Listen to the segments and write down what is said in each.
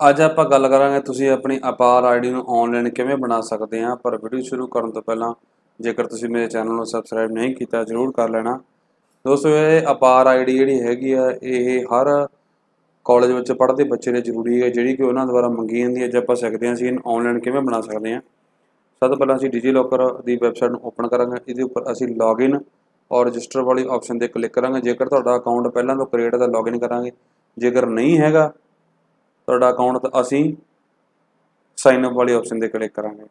ਅੱਜ ਆਪਾਂ ਗੱਲ ਕਰਾਂਗੇ ਤੁਸੀਂ ਆਪਣੀ ਅਪਾਰ ਆਈਡੀ ਨੂੰ ਆਨਲਾਈਨ ਕਿਵੇਂ ਬਣਾ ਸਕਦੇ ਆ, ਪਰ ਵੀਡੀਓ ਸ਼ੁਰੂ ਕਰਨ ਤੋਂ ਪਹਿਲਾਂ ਜੇਕਰ ਤੁਸੀਂ ਮੇਰੇ ਚੈਨਲ ਨੂੰ ਸਬਸਕ੍ਰਾਈਬ ਨਹੀਂ ਕੀਤਾ, ਜਰੂਰ ਕਰ ਲੈਣਾ। ਦੋਸਤੋ, ਇਹ ਅਪਾਰ ਆਈਡੀ ਜਿਹੜੀ ਹੈਗੀ ਆ, ਇਹ ਹਰ ਕਾਲਜ ਵਿੱਚ ਪੜ੍ਹਦੇ ਬੱਚੇ ਲਈ ਜ਼ਰੂਰੀ ਹੈ, ਜਿਹੜੀ ਕਿ ਉਹਨਾਂ ਦੁਆਰਾ ਮੰਗੀ ਜਾਂਦੀ ਹੈ, ਜੇ ਆਪਾਂ ਸਕਦੇ ਹਾਂ, ਅਸੀਂ ਇਹਨੂੰ ਆਨਲਾਈਨ ਕਿਵੇਂ ਬਣਾ ਸਕਦੇ ਹਾਂ। ਸਭ ਤੋਂ ਪਹਿਲਾਂ ਅਸੀਂ ਡਿਜੀ ਲੋਕਰ ਦੀ ਵੈਬਸਾਈਟ ਨੂੰ ਓਪਨ ਕਰਾਂਗੇ, ਇਹਦੇ ਉੱਪਰ ਅਸੀਂ ਲੌਗਇਨ ਔਰ ਰਜਿਸਟਰ ਵਾਲੀ ਆਪਸ਼ਨ ਤੇ ਕਲਿੱਕ ਕਰਾਂਗੇ। ਜੇਕਰ ਤੁਹਾਡਾ ਅਕਾਊਂਟ ਪਹਿਲਾਂ ਤੋਂ ਕ੍ਰੀਏਟ ਹੈ ਤਾਂ ਲੌਗਇਨ ਕਰਾਂਗੇ, ਜੇਕਰ ਨਹੀਂ ਹੈਗਾ ਤੁਹਾਡਾ ਅਕਾਊਂਟ ਅਸੀਂ ਸਾਈਨ ਅਪ ਵਾਲੇ ਆਪਸ਼ਨ ਤੇ ਕਲਿੱਕ ਕਰਾਂਗੇ।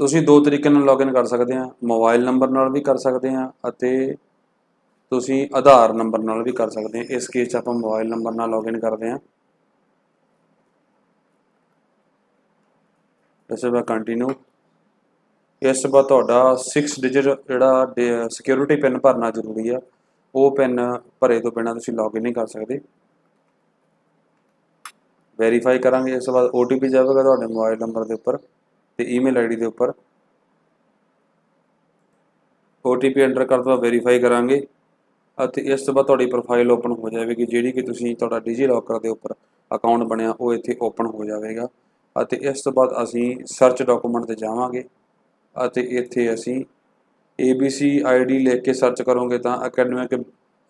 ਤੁਸੀਂ ਦੋ ਤਰੀਕੇ ਨਾਲ ਲੌਗਇਨ ਕਰ ਸਕਦੇ ਹਾਂ ਮੋਬਾਈਲ ਨੰਬਰ ਨਾਲ ਵੀ ਕਰ ਸਕਦੇ ਹਾਂ ਅਤੇ ਤੁਸੀਂ ਆਧਾਰ ਨੰਬਰ ਨਾਲ ਵੀ ਕਰ ਸਕਦੇ ਹਾਂ। ਇਸ ਕੇਸ 'ਚ ਆਪਾਂ ਮੋਬਾਈਲ ਨੰਬਰ ਨਾਲ ਲੌਗਇਨ ਕਰਦੇ ਹਾਂ। ਇਸ ਤੋਂ ਬਾਅਦ ਕੰਟੀਨਿਊ ਇਸ ਤੋਂ ਬਾਅਦ ਤੁਹਾਡਾ 6 ਡਿਜਿਟ ਜਿਹੜਾ ਸਿਕਿਉਰਿਟੀ ਪਿਨ ਭਰਨਾ ਜ਼ਰੂਰੀ ਆ, ਉਹ ਪਿਨ ਭਰੇ ਤੋਂ ਬਿਨਾਂ ਤੁਸੀਂ ਲੌਗਇਨ ਨਹੀਂ ਕਰ ਸਕਦੇ। ਵੈਰੀਫਾਈ ਕਰਾਂਗੇ, ਇਸ ਤੋਂ ਬਾਅਦ OTP ਜਾਵੇਗਾ ਤੁਹਾਡੇ ਮੋਬਾਈਲ ਨੰਬਰ ਦੇ ਉੱਪਰ ਤੇ ਈਮੇਲ ਆਈਡੀ ਦੇ ਉੱਪਰ। OTP ਐਂਟਰ ਕਰਨ ਤੋਂ ਬਾਅਦ ਵੈਰੀਫਾਈ ਕਰਾਂਗੇ ਅਤੇ ਇਸ ਤੋਂ ਬਾਅਦ ਤੁਹਾਡੀ ਪ੍ਰੋਫਾਈਲ ਓਪਨ ਹੋ ਜਾਵੇਗੀ, ਜਿਹੜੀ ਕਿ ਤੁਸੀਂ ਤੁਹਾਡਾ ਡਿਜੀ ਲੋਕਰ ਦੇ ਉੱਪਰ ਅਕਾਊਂਟ ਬਣਿਆ, ਉਹ ਇੱਥੇ ਓਪਨ ਹੋ ਜਾਵੇਗਾ। ਅਤੇ ਇਸ ਤੋਂ ਬਾਅਦ ਅਸੀਂ ਸਰਚ ਡਾਕੂਮੈਂਟ ਤੇ ਜਾਵਾਂਗੇ ਅਤੇ ਇੱਥੇ ਅਸੀਂ ABC ID ਲਿਖ ਕੇ ਸਰਚ ਕਰੋਗੇ ਤਾਂ academic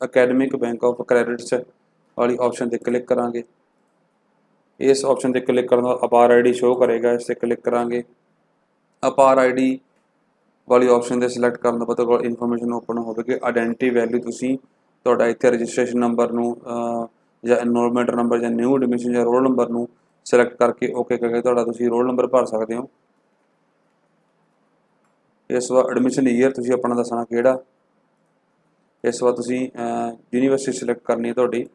academic bank of credits ਵਾਲੀ ਆਪਸ਼ਨ ਤੇ ਕਲਿੱਕ ਕਰਾਂਗੇ। ਇਸ ਆਪਸ਼ਨ ਤੇ ਕਲਿੱਕ ਕਰਨ ਤੋਂ ਅਪਾਰ ਆਈਡੀ ਸ਼ੋ ਕਰੇਗਾ, ਇਸ ਤੇ ਕਲਿੱਕ ਕਰਾਂਗੇ। ਅਪਾਰ ਆਈਡੀ ਵਾਲੀ ਆਪਸ਼ਨ ਤੇ ਸਿਲੈਕਟ ਕਰਨ ਤੋਂ ਬਾਅਦ ਕੋਲ ਇਨਫੋਰਮੇਸ਼ਨ ਓਪਨ ਹੋਵੇਗੀ। ਆਇਡੈਂਟੀ ਵੈਲਿਊ ਤੁਸੀਂ ਤੁਹਾਡਾ ਇੱਥੇ ਰਜਿਸਟ੍ਰੇਸ਼ਨ ਨੰਬਰ ਨੂੰ ਜਾਂ ਐਨਰੋਲਮੈਂਟ ਨੰਬਰ ਜਾਂ ਨਿਊ ਐਡਮਿਸ਼ਨ ਜਾਂ ਰੋਲ ਨੰਬਰ ਨੂੰ ਸਿਲੈਕਟ ਕਰਕੇ ਓਕੇ ਕਰਕੇ ਤੁਹਾਡਾ ਤੁਸੀਂ ਰੋਲ ਨੰਬਰ ਭਰ ਸਕਦੇ ਹੋ। ਇਸ ਵਾਰ ਐਡਮਿਸ਼ਨ ਈਅਰ ਤੁਸੀਂ ਆਪਣਾ ਦੱਸਣਾ ਕਿਹੜਾ। ਇਸ ਵਾਰ ਤੁਸੀਂ ਯੂਨੀਵਰਸਿਟੀ ਸਿਲੈਕਟ ਕਰਨੀ ਹੈ ਤੁਹਾਡੀ।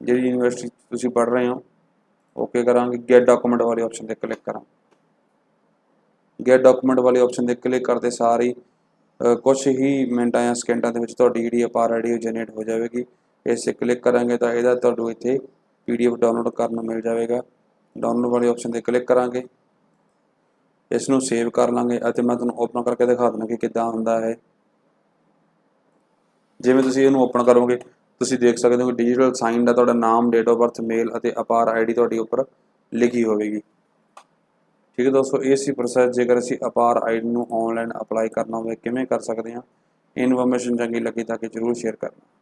ਜਿਹੜੀ ਯੂਨੀਵਰਸਿਟੀ ਤੁਸੀਂ ਪੜ੍ਹ ਰਹੇ ਹੋ ਓਕੇ ਕਰਾਂਗੇ? ਗੈਟ ਡਾਕੂਮੈਂਟ ਵਾਲੇ ਆਪਸ਼ਨ ਤੇ ਕਲਿੱਕ ਕਰਾਂ ਗੈਟ ਡਾਕੂਮੈਂਟ ਵਾਲੇ ਆਪਸ਼ਨ ਤੇ ਕਲਿੱਕ ਕਰਦੇ ਸਾਰ ਹੀ ਕੁਝ ਹੀ ਮਿੰਟਾਂ ਜਾਂ ਸਕਿੰਟਾਂ ਦੇ ਵਿੱਚ ਤੁਹਾਡੀ ਜਿਹੜੀ ਅਪਾਰ ਆਈਡੀ ਉਹ ਜਨਰੇਟ ਹੋ ਜਾਵੇਗੀ। ਇਸ ਤੇ ਕਲਿੱਕ ਕਰਾਂਗੇ ਤਾਂ ਇਹਦਾ ਤੁਹਾਨੂੰ ਇੱਥੇ ਪੀਡੀਐਫ ਡਾਊਨਲੋਡ ਕਰਨ ਨੂੰ ਮਿਲ ਜਾਵੇਗਾ। ਡਾਊਨਲੋਡ ਵਾਲੇ ਆਪਸ਼ਨ ਤੇ ਕਲਿੱਕ ਕਰਾਂਗੇ। ਇਸ ਨੂੰ ਸੇਵ ਕਰ ਲਾਂਗੇ ਅਤੇ ਮੈਂ ਤੁਹਾਨੂੰ ਓਪਨ ਕਰਕੇ ਦਿਖਾ ਦਿੰਦਾ ਕਿ ਕਿੱਦਾਂ ਹੁੰਦਾ ਹੈ ਜਿਵੇਂ ਤੁਸੀਂ ਇਹਨੂੰ ਓਪਨ ਕਰੋਗੇ ਤੁਸੀਂ ਦੇਖ ਸਕਦੇ ਹੋ ਕਿ ਡਿਜੀਟਲ ਸਾਈਨ ਦਾ ਤੁਹਾਡਾ ਨਾਮ ਡੇਟ ਆਫ ਬਰਥ ਮੇਲ ਅਤੇ ਅਪਾਰ ਆਈਡੀ ਤੁਹਾਡੀ ਉੱਪਰ ਲਿਖੀ ਹੋਵੇਗੀ। ਠੀਕ ਹੈ ਦੋਸਤੋ, ਇਹ ਸੀ ਪ੍ਰੋਸੈਸ ਜੇਕਰ ਅਸੀਂ ਅਪਾਰ ਆਈਡੀ ਨੂੰ ਆਨਲਾਈਨ ਅਪਲਾਈ ਕਰਨਾ ਹੋਵੇ, ਕਿਵੇਂ ਕਰ ਸਕਦੇ ਹਾਂ? ਇਨਫੋਰਮੇਸ਼ਨ ਚੰਗੀ ਲੱਗੀ ਤਾਂ ਕਿ ਜਰੂਰ ਸ਼ੇਅਰ ਕਰਨਾ।